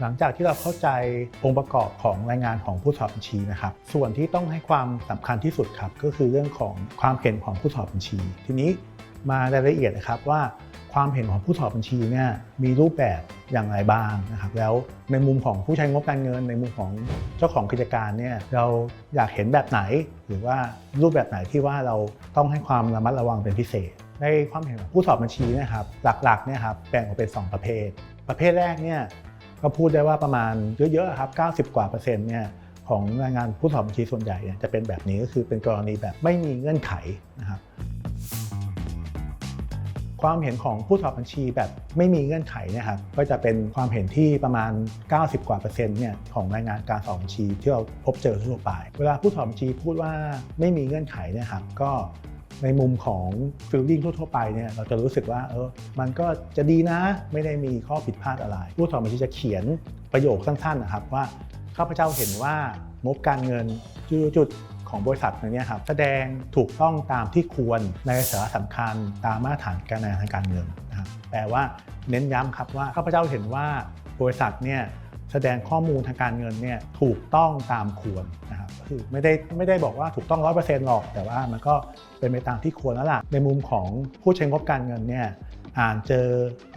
หลังจากที่เราเข้าใจองค์ประกอบของรายงานของผู้สอบบัญชีนะครับ ส่วนที่ต้องให้ความสำคัญที่สุดครับก็คือเรื่องของความเห็นของผู้สอบบัญชี ทีนี้มารายละเอียดนะครับว่าความเห็นของผู้สอบบัญชีเนี่ยมีรูปแบบอย่างไรบ้างนะครับ แล้วในมุมของผู้ใช้งบการเงิน ในมุมของเจ้าของกิจการเนี่ยเราอยากเห็นแบบไหน หรือว่ารูปแบบไหนที่ว่าเราต้องให้ความระมัดระวังเป็นพิเศษ ในความเห็นของผู้สอบบัญชีนะครับ หลักๆเนี่ยครับแบ่งออกเป็น 2 ประเภท ประเภทแรกเนี่ย ก็พูดได้ว่าประมาณเยอะๆครับ 90 กว่าเปอร์เซ็นต์เนี่ยของรายงานผู้สอบบัญชีส่วนใหญ่เนี่ยจะเป็นแบบนี้ก็คือเป็นกรณีแบบไม่มีเงื่อนไขนะครับความเห็นของผู้สอบบัญชีแบบไม่มีเงื่อนไขเนะครับก็จะเป็นความเห็นที่ประมาณ 90 กว่าเปอร์เซ็นต์เนี่ยของรายงานการสอบบัญชีที่เราพบเจอทั่วไป เวลาผู้สอบบัญชีพูดว่าไม่มีเงื่อนไขเนี่ยครับก็ ในมุมของฟิลลิ่งทั่วๆไปเนี่ยเราจะรู้สึกว่าเออมันก็จะดีนะไม่ได้มีข้อผิดพลาดอะไร ผู้สอบบัญชีจะเขียนประโยคสั้นๆนะครับว่าข้าพเจ้าเห็นว่างบการเงินจุดๆของบริษัทนี้ครับแสดงถูกต้องตามที่ควรในสาระสำคัญตามมาตรฐานการงานทางการเงินนะครับแปลว่าเน้นย้ำครับว่าข้าพเจ้าเห็นว่าบริษัทเนี่ยแสดงข้อมูลทางการเงินเนี่ยถูกต้องตามควรนะ คือไม่ได้ไม่ได้บอกว่าถูกต้องร้อยเปอร์เซ็นต์หรอก แต่ว่ามันก็เป็นไปตามที่ควรแล้วล่ะ ในมุมของผู้ใช้งบการเงินเนี่ยอ่านเจอ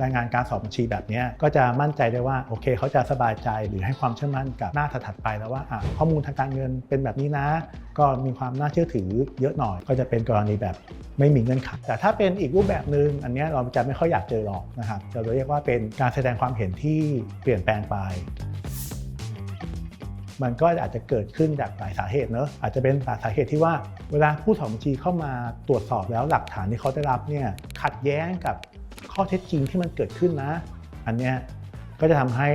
รายงานการสอบบัญชีแบบนี้ก็จะมั่นใจได้ว่าโอเค เขาจะสบายใจหรือให้ความเชื่อมั่นกับหน้าถัดไปแล้วว่าข้อมูลทางการเงินเป็นแบบนี้นะ ก็มีความน่าเชื่อถือเยอะหน่อย ก็จะเป็นกรณีแบบไม่มีเงื่อนไขแต่ถ้าเป็นอีกรูปแบบหนึ่งอันนี้เราจะไม่ค่อยอยากเจอหรอกนะครับเราจะเรียกว่าเป็นการแสดงความเห็นที่เปลี่ยนแปลงไป มันก็อาจจะเกิดขึ้นจากหลายสาเหตุเนอะอาจจะเป็นสาเหตุที่ว่าเวลาผู้สอบบัญชีเข้ามาตรวจสอบแล้วหลักฐานที่เขาได้รับเนี่ยขัดแย้งกับข้อเท็จจริงที่มันเกิดขึ้นนะ อันเนี้ยก็จะทำให้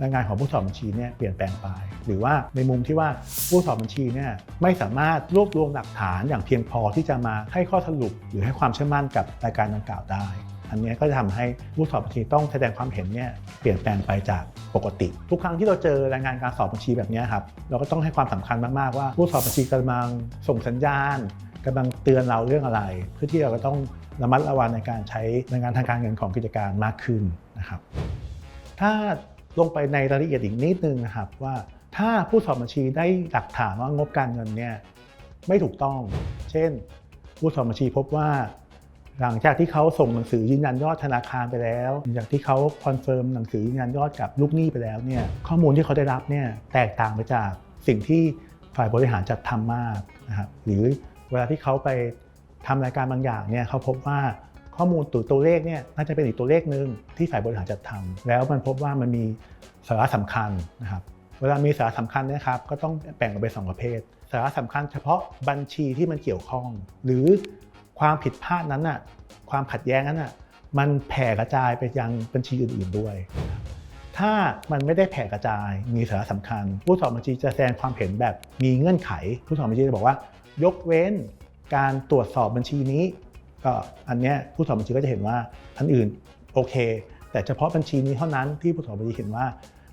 รายงานของผู้สอบบัญชีเนี่ยเปลี่ยนแปลงไป หรือว่าในมุมที่ว่าผู้สอบบัญชีเนี่ยไม่สามารถรวบรวมหลักฐานอย่างเพียงพอที่จะมาให้ข้อสรุปหรือให้ความเชื่อมั่นกับรายการดังกล่าวได้ อันนี้ก็จะทำให้ผู้สอบบัญชีต้องแสดงความเห็นเนี่ยเปลี่ยนแปลงไปจากปกติ ทุกครั้งที่เราเจอรายงานการสอบบัญชีแบบนี้ครับเราก็ต้องให้ความสำคัญมากๆว่า ผู้สอบบัญชีกำลังส่งสัญญาณกำลังเตือนเราเรื่องอะไร เพื่อที่เราจะต้องระมัดระวังในการใช้รายงานทางการเงินของกิจการมากขึ้นนะครับ ถ้าลงไปในรายละเอียดอีกนิดนึงนะครับว่าถ้าผู้สอบบัญชีได้หลักฐานว่างบการเงินเนี่ยไม่ถูกต้อง เช่น ผู้สอบบัญชีพบว่า หลังจากที่เขาส่งหนังสือยืนยันยอดธนาคารไปแล้วหลังจากที่เขาคอนเฟิร์มหนังสือยืนยันยอดกับลูกหนี้ไปแล้วเนี่ยข้อมูลที่เขาได้รับเนี่ยแตกต่างไปจากสิ่งที่ฝ่ายบริหารจัดทำมากนะครับหรือเวลาที่เขาไปทำรายการบางอย่างเนี่ยเขาพบว่าข้อมูลตัวตัวเลขเนี่ยน่าจะเป็นอีกตัวเลขหนึ่งที่ฝ่ายบริหารจัดทำแล้วมันพบว่ามันมีสาระสำคัญนะครับเวลามีสาระสำคัญนะครับก็ต้องแบ่งออกเป็นสองประเภท สาระสำคัญเฉพาะบัญชีที่มันเกี่ยวข้อง หรือ ความผิดพลาดนั้นน่ะความขัดแย้งนั้นน่ะมันแผ่กระจายไปยังบัญชีอื่นๆด้วย ถ้ามันไม่ได้แผ่กระจายมีสาระสำคัญ ผู้สอบบัญชีจะแสดงความเห็นแบบมีเงื่อนไข ผู้สอบบัญชีจะบอกว่า ยกเว้นการตรวจสอบบัญชีนี้ ก็อันเนี้ยผู้สอบบัญชีก็จะเห็นว่าอันอื่นโอเค แต่เฉพาะบัญชีนี้เท่านั้นที่ผู้สอบบัญชีเห็นว่า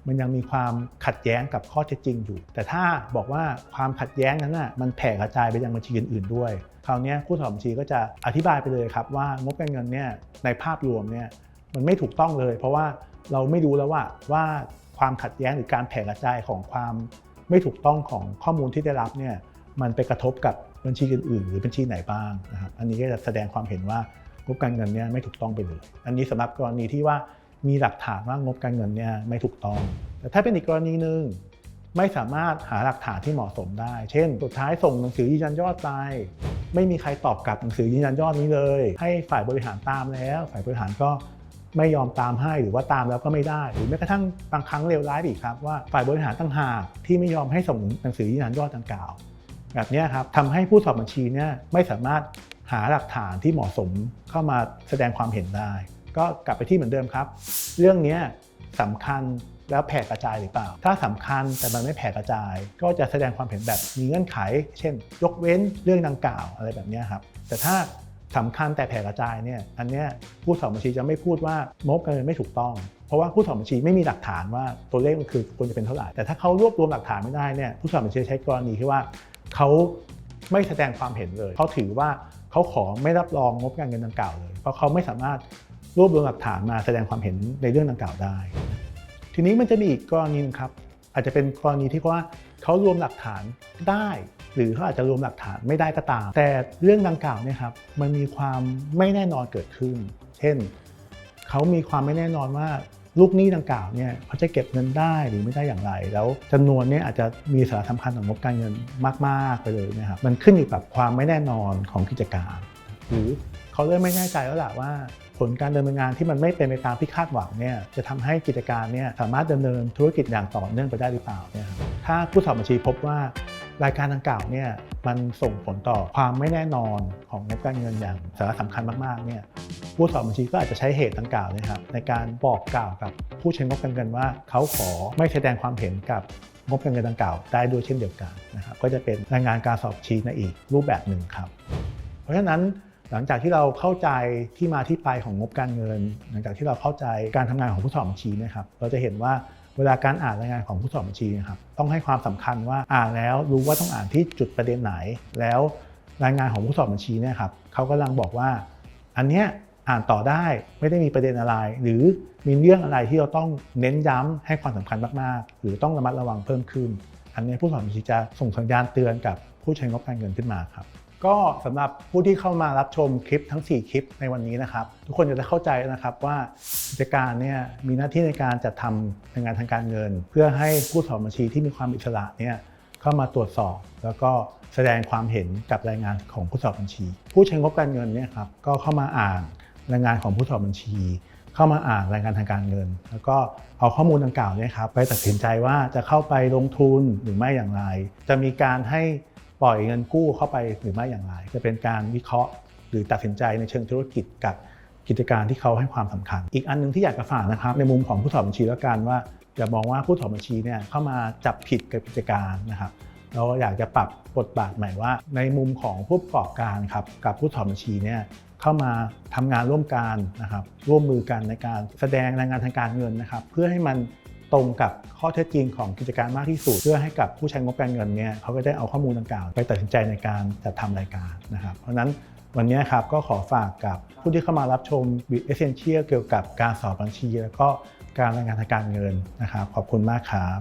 มันยังมีความขัดแย้งกับข้อเท็จจริงอยู่ แต่ถ้าบอกว่าความขัดแย้งนั้นน่ะมันแผ่กระจายไปยังบัญชีอื่นๆด้วย คราวนี้ผู้สอบบัญชีก็จะอธิบายไปเลยครับว่างบการเงินเนี่ยในภาพรวมเนี่ยมันไม่ถูกต้องเลย เพราะว่าเราไม่รู้แล้วว่าว่าความขัดแย้งหรือการแผ่กระจายของความไม่ถูกต้องของข้อมูลที่ได้รับเนี่ยมันไปกระทบกับบัญชีอื่นๆ หรือบัญชีไหนบ้างนะครับอันนี้ก็จะแสดงความเห็นว่างบการเงินเนี่ยไม่ถูกต้องไปเลย อันนี้สำหรับกรณีที่ว่า มีหลักฐานว่างบการเงินเนี่ยไม่ถูกต้อง แต่ถ้าเป็นอีกกรณีหนึ่งไม่สามารถหาหลักฐานที่เหมาะสมได้ เช่น สุดท้ายส่งหนังสือยืนยันยอดไป ไม่มีใครตอบกลับหนังสือยืนยันยอดนี้เลย ให้ฝ่ายบริหารตามแล้ว ฝ่ายบริหารก็ไม่ยอมตามให้หรือว่าตามแล้วก็ไม่ได้ หรือแม้กระทั่งบางครั้งเลวร้ายอีกครับว่าฝ่ายบริหารตั้งหากที่ไม่ยอมให้ส่งหนังสือยืนยันยอดดังกล่าว แบบนี้ครับทำให้ผู้สอบบัญชีเนี่ยไม่สามารถหาหลักฐานที่เหมาะสมเข้ามาแสดงความเห็นได้ ก็กลับไปที่เหมือนเดิมครับ เรื่องนี้สำคัญแล้วแผ่กระจายหรือเปล่า ถ้าสำคัญแต่มันไม่แผ่กระจาย ก็จะแสดงความเห็นแบบมีเงื่อนไข เช่น ยกเว้นเรื่องดังกล่าวอะไรแบบนี้ครับ แต่ถ้าสำคัญแต่แผ่กระจายเนี่ย อันเนี้ยผู้สอบบัญชีจะไม่พูดว่างบการเงินไม่ถูกต้อง เพราะว่าผู้สอบบัญชีไม่มีหลักฐานว่าตัวเลขมันคือควรจะเป็นเท่าไหร่ แต่ถ้าเขารวบรวมหลักฐานไม่ได้เนี่ย ผู้สอบบัญชีใช้กรณีที่ว่าเขาไม่แสดงความเห็นเลย เขาถือว่าเขาขอไม่รับรองงบการเงินดังกล่าวเลย เพราะเขาไม่สามารถ รวบรวมหลักฐานมาแสดงความเห็นในเรื่องดังกล่าวได้ ทีนี้มันจะมีอีกกรณีนึงครับ อาจจะเป็นกรณีที่ว่าเขารวมหลักฐานได้ หรือเขาอาจจะรวมหลักฐานไม่ได้ก็ตาม แต่เรื่องดังกล่าวเนี่ยครับมันมีความไม่แน่นอนเกิดขึ้น เช่นเขามีความไม่แน่นอนว่าลูกหนี้ดังกล่าวเนี่ยเขาจะเก็บเงินได้หรือไม่ได้อย่างไร แล้วจำนวนเนี่ยอาจจะมีสาระสำคัญต่องบการเงินมาก ๆ ไปเลยนะครับมันขึ้นอยู่กับความไม่แน่นอนของกิจการ หรือเขาเริ่มไม่แน่ใจแล้วล่ะว่า ผลการดำเนินงานที่มันไม่เป็นไปตามที่คาดหวังเนี่ยจะทำให้กิจการเนี่ยสามารถดำเนินธุรกิจอย่างต่อเนื่องไปได้หรือเปล่าเนี่ยถ้าผู้สอบบัญชีพบว่ารายการดังกล่าวเนี่ยมันส่งผลต่อความไม่แน่นอนของงบการเงินอย่างสาระสำคัญมากๆเนี่ยผู้สอบบัญชีก็อาจจะใช้เหตุดังกล่าวเนยครับในการบอกกล่าวกับผู้ใช้งบการเงินว่า เขาขอไม่แสดงความเห็นกับงบการเงินดังกล่าวได้ด้วยเช่นเดียวกันนะครับก็จะเป็นรายงานการสอบชีในอีกรูปแบบหนึ่งครับ เพราะฉะนั้น หลังจากที่เราเข้าใจที่มาที่ไปของงบการเงิน หลังจากที่เราเข้าใจการทำงานของผู้สอบบัญชีนะครับ เราจะเห็นว่าเวลาการอ่านรายงานของผู้สอบบัญชีนะครับต้องให้ความสำคัญว่าอ่านแล้วรู้ว่าต้องอ่านที่จุดประเด็นไหน แล้วรายงานของผู้สอบบัญชีเนี่ยครับเขากำลังบอกว่า อันเนี้ยอ่านต่อได้ไม่ได้มีประเด็นอะไร หรือมีเรื่องอะไรที่เราต้องเน้นย้ำให้ความสำคัญมากๆ หรือต้องระมัดระวังเพิ่มขึ้น อันเนี้ยผู้สอบบัญชีจะส่งสัญญาณเตือนกับผู้ใช้งบการเงินขึ้นมาครับ ก็สำหรับผู้ที่เข้ามารับชมคลิปทั้ง 4 คลิปในวันนี้นะครับ ทุกคนจะได้เข้าใจนะครับว่ากิจการเนี่ยมีหน้าที่ในการจัดทำรายงานทางการเงิน เพื่อให้ผู้สอบบัญชีที่มีความอิสระเนี่ยเข้ามาตรวจสอบ แล้วก็แสดงความเห็นกับรายงานของผู้สอบบัญชี ผู้ใช้งบการเงินเนี่ยครับก็เข้ามาอ่านรายงานของผู้สอบบัญชี เข้ามาอ่านรายงานทางการเงิน แล้วก็เอาข้อมูลดังกล่าวเนี่ยครับไปตัดสินใจว่าจะเข้าไปลงทุนหรือไม่อย่างไร จะมีการให้ ปล่อยเงินกู้เข้าไปหรือไม่อย่างไร จะเป็นการวิเคราะห์ หรือตัดสินใจในเชิงธุรกิจกับกิจการที่เขาให้ความสำคัญ อีกอันหนึงที่อยากจะฝากนะครับ ในมุมของผู้สอบบัญชีแล้วกันว่าอย่ามองว่าผู้สอบบัญชีเนี่ยเข้ามาจับผิดกับกิจการนะครับเราอยากจะปรับบทบาทใหม่ว่า ในมุมของผู้ประกอบการครับกับผู้สอบบัญชีเนี่ยเข้ามาทำงานร่วมกันนะครับร่วมมือกันในการแสดงรายงานทางการเงินนะครับ เพื่อให้มัน ตรงกับข้อเท็จจริงของกิจการมากที่สุด เพื่อให้กับผู้ใช้งบการเงินเนี่ยเขาก็ได้เอาข้อมูลดังกล่าว ไปตัดสินใจในการจัดทำรายการนะครับ เพราะนั้นวันนี้ครับก็ขอฝากกับผู้ที่เข้ามารับชมบิดเอเซนเชียเกี่ยวกับการสอบบัญชี แล้วก็การรายงานทางการเงินนะครับขอบคุณมากครับ